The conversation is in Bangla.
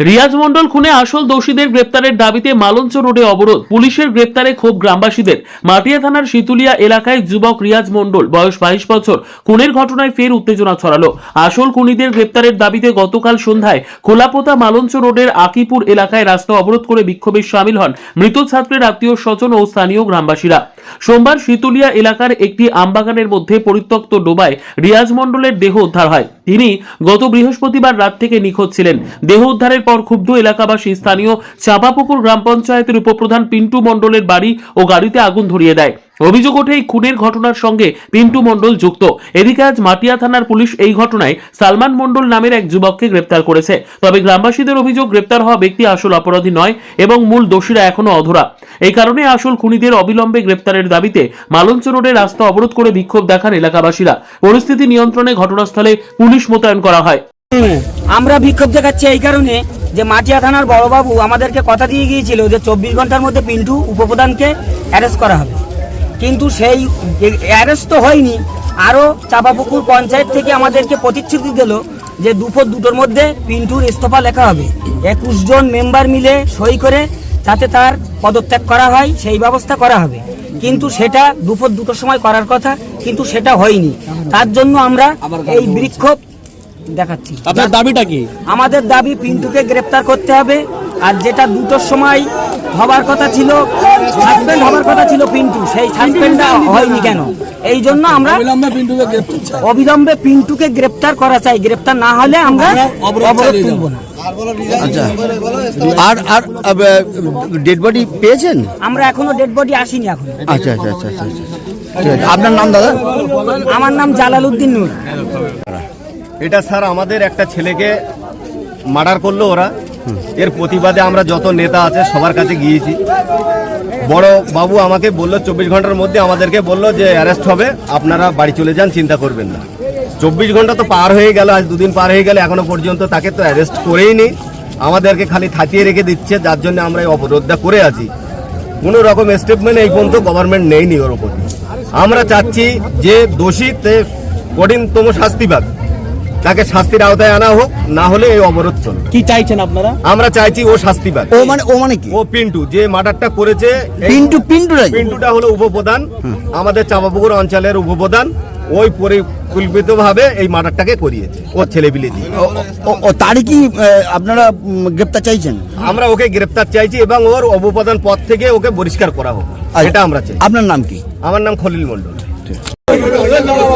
রিয়াজ মন্ডল খুনে আসল দোষীদের গ্রেপ্তারের দাবিতে মালঞ্চ রোডে অবরোধ। পুলিশের গ্রেপ্তারে ক্ষোভ গ্রামবাসীদের। মাটিয়া থানার শীতুলিয়া এলাকায় যুবক রিয়াজ মন্ডল বয়স বাইশ বছর, খুনের ঘটনায় ফের উত্তেজনা ছড়ালো। আসল খুনিদের গ্রেপ্তারের দাবিতে গতকাল সন্ধ্যায় খোলাপোতা মালঞ্চ রোডের আকিপুর এলাকায় রাস্তা অবরোধ করে বিক্ষোভে সামিল হন মৃত ছাত্রের আত্মীয় স্বজন ও স্থানীয় গ্রামবাসীরা। সোমবার শীতুলিয়া এলাকার একটি আমবাগানের মধ্যে পরিত্যক্ত ডোবায় রিয়াজ মণ্ডলের দেহ উদ্ধার হয়। তিনি গত বৃহস্পতিবার রাত থেকে নিখোঁজ ছিলেন। দেহ উদ্ধারের পর ক্ষুব্ধ এলাকাবাসী স্থানীয় চাপাপুকুর গ্রাম পঞ্চায়েতের উপপ্রধান পিন্টু মণ্ডলের বাড়ি ও গাড়িতে আগুন ধরিয়ে দেয়। অভিযোগ ওঠে এই খুনের ঘটনার সঙ্গে পিন্টু মণ্ডল যুক্ত। এদিকে আজ মাটিয়া থানার পুলিশ এই ঘটনায় সালমান মণ্ডল নামের এক যুবককে গ্রেপ্তার করেছে। তবে গ্রামবাসীদের অভিযোগ, গ্রেপ্তার হওয়া ব্যক্তি আসল অপরাধী নয় এবং মূল দোষীরা এখনও অধরা। এই কারণে আসল খুনিদের অবিলম্বে গ্রেপ্তারের দাবিতে মালঞ্চ রোডে রাস্তা অবরোধ করে বিক্ষোভ দেখান এলাকাবাসীরা। পরিস্থিতি নিয়ন্ত্রণে ঘটনাস্থলে পুলিশ মোতায়েন করা হয়। আমরা বিক্ষোভ দেখাচ্ছি এই কারণে যে মাটিয়া থানার বড়বাবু আমাদেরকে কথা দিয়ে গিয়েছিল যে চব্বিশ ঘণ্টার মধ্যে পিন্টু উপপ্রধানকে অ্যারেস্ট করা হবে। কিন্তু সেই অ্যারেস্ট তো হয়নি। আরও চাপাপুকুর পঞ্চায়েত থেকে আমাদেরকে প্রতিশ্রুতি দিল যে দুপুর দুটোর মধ্যে পিন্টুর ইস্তফা লেখা হবে। একুশ জন মেম্বার মিলে সই করে যাতে তার পদত্যাগ করা হয় সেই ব্যবস্থা করা হবে। কিন্তু সেটা দুপুর দুটোর সময় করার কথা কিন্তু সেটা হয়নি। তার জন্য আমরা এই বিক্ষোভ দেখাচ্ছি। আপনার দাবিটা কি? আমাদের দাবি পিন্টুকে গ্রেপ্তার করতে হবে আর যেটা দুটোর সময় হবার কথা ছিল সাসপেন্ড হবার কথা ছিল পিন্টু সেই সাসপেন্ডটা হয়নি কেন? এই জন্য আমরা অবিলম্বে পিন্টুকে গ্রেপ্তার করা চাই। গ্রেপ্তার না হলে আমরা অবরোধ তুলব না। আচ্ছা। আর আর ডেড বডি পেয়েছেন? আমরা এখনও ডেড বডি আসিনি এখন। আচ্ছা আচ্ছা আচ্ছা আচ্ছা আচ্ছা। ঠিক আছে। আপনার নাম দাদা? আমার নাম জালাল উদ্দিন নূর। এটা স্যার আমাদের একটা ছেলেকে মার্ডার করল ওরা। এর প্রতিবাদে আমরা যত নেতা আছে সবার কাছে গিয়েছি। বড় বাবু আমাকে বলল, চব্বিশ ঘণ্টার মধ্যে আমাদেরকে বলল যে অ্যারেস্ট হবে, আপনারা বাড়ি চলে যান, চিন্তা করবেন না। চব্বিশ ঘণ্টা তো পার হয়ে গেল, আজ দুদিন পার হয়ে গেল, এখনও পর্যন্ত তাকে তো অ্যারেস্ট করেই নি আমাদেরকে খালি থাকিয়ে রেখে দিচ্ছে, যার জন্য আমরা এই অবরোধটা করে আছি। কোনো রকম স্টেটমেন্ট এই পর্যন্ত গভর্নমেন্ট নেয়নি ওর উপর আমরা চাচ্ছি যে দোষী কঠিনতম শাস্তি পাক। তাকে শাস্তির আওতায় আনা হোক না হলে এই অবরোধ চলবে। কি চাইছেন আপনারা? আমরা চাইছি ও শাস্তি পাক। ও মানে ও মানে কি? ও পিন্টু যে মার্ডারটা করেছে এই পিন্টু পিন্টু পিন্টুটা হলো উপপ্রধান। আমাদের চাপাপুকুর অঞ্চলের উপপ্রধান। ওই পরিকল্পিত ভাবে এই মার্ডারটাকে করিয়েছে ও ছেলে বিলে দিয়ে। ও- তারই কি আপনারা গ্রেপ্তার চাইছেন? আমরা ওকে গ্রেপ্তার চাইছি এবং ওর উপপ্রধান পদ থেকে ওকে বহিষ্কার করা হোক। এটা আমরা চাই। আপনার নাম কি? আমার নাম খলিল মন্ডল